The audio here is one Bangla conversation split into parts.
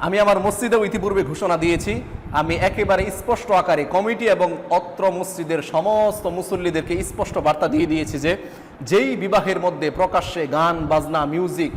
আমি আমার মসজিদেও ইতিপূর্বে ঘোষণা দিয়েছি, আমি একেবারে স্পষ্ট আকারে কমিটি এবং অত্র মসজিদের সমস্ত মুসল্লিদেরকে স্পষ্ট বার্তা দিয়ে দিয়েছি যে, যেই বিবাহের মধ্যে প্রকাশ্যে গান, বাজনা মিউজিক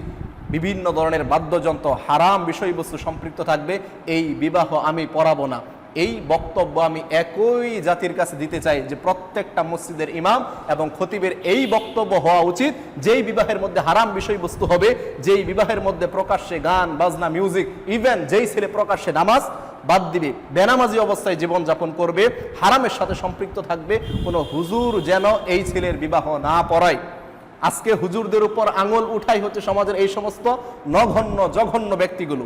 বিভিন্ন ধরনের বাদ্যযন্ত্র, হারাম বিষয়বস্তু সম্পৃক্ত থাকবে, এই বিবাহ আমি পড়াবো না। এই বক্তব্য আমি একই জাতির কাছে দিতে চাই যে প্রত্যেকটা মসজিদের ইমাম এবং খতিবের এই বক্তব্য হওয়া উচিত। যেই বিবাহের মধ্যে হারাম বিষয়বস্তু হবে, যেই বিবাহের মধ্যে প্রকাশ্যে গান, বাজনা মিউজিক ইভেন যেই ছেলে প্রকাশ্যে নামাজ, বাদ দিবে। বেনামাজি অবস্থায় জীবনযাপন করবে, হারামের সাথে সম্পৃক্ত থাকবে, কোনো হুজুর যেন এই ছেলের বিবাহ না পড়ায়। আজকে হুজুরদের উপর আঙুল উঠাই হচ্ছে সমাজের এই সমস্ত নগণ্য জঘন্য ব্যক্তিগুলো।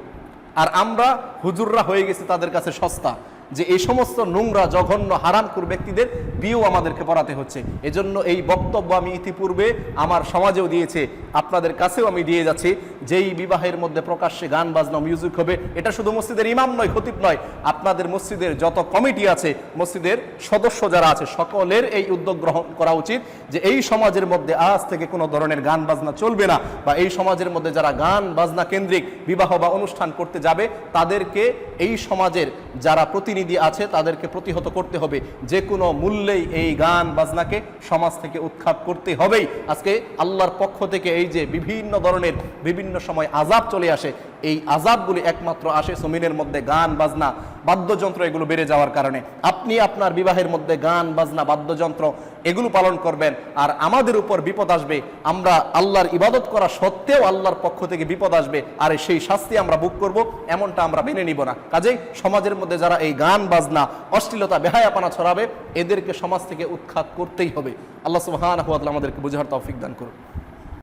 আর আমরা হুজুররা হয়ে গেছি তাদের কাছে সস্তা। যে এই সমস্ত নোংরা, জঘন্য হারামকুর ব্যক্তিদের বিয়েও আমাদেরকে পড়াতে হচ্ছে। এজন্য এই বক্তব্য আমি ইতিপূর্বে আমার সমাজেও দিয়েছে। আপনাদের কাছেও আমি দিয়ে যাচ্ছি। যেই বিবাহের মধ্যে প্রকাশ্যে গান, বাজনা মিউজিক হবে, এটা শুধু মসজিদের ইমাম নয়, খতিব নয়। আপনাদের মসজিদের যত কমিটি আছে, মসজিদের সদস্য যারা আছে, সকলের এই উদ্যোগ গ্রহণ করা উচিত যে এই সমাজের মধ্যে আজ থেকে কোনো ধরনের গান, বাজনা চলবে না বা এই সমাজের মধ্যে যারা গান, বাজনা কেন্দ্রিক বিবাহ বা অনুষ্ঠান করতে যাবে, তাদেরকে এই সমাজের যারা প্রতিনিধি আছে, তাদেরকে প্রতিহত করতে হবে। যে কোনো মূল্যেই এই গান বাজনাকে সমাজ থেকে উৎখাত করতে হবেই। আজকে আল্লাহর পক্ষ থেকে এই যে বিভিন্ন ধরনের বিভিন্ন সময় আজাব চলে আসে, এই আজাবগুলি একমাত্র আসে সুমিনের মধ্যে গান বাজনা বাদ্যযন্ত্র এগুলো বেড়ে যাওয়ার কারণে। আপনি আপনার বিবাহের মধ্যে গান, বাজনা, বাদ্যযন্ত্র এগুলো পালন করবেন আর আমাদের উপর বিপদ আসবে। আমরা আল্লাহর ইবাদত করা সত্ত্বেও আল্লাহর পক্ষ থেকে বিপদ আসবে আর সেই শাস্তি আমরা বুক করব, এমনটা আমরা মেনে নিব না। কাজেই সমাজের মধ্যে যারা এই গান, বাজনা, অশ্লীলতা, বেহায়াপানা ছড়াবে, এদেরকে সমাজ থেকে উৎখাত করতেই হবে। আল্লাহ ওয়া আমাদেরকে বুঝার তৌফিক দান করুন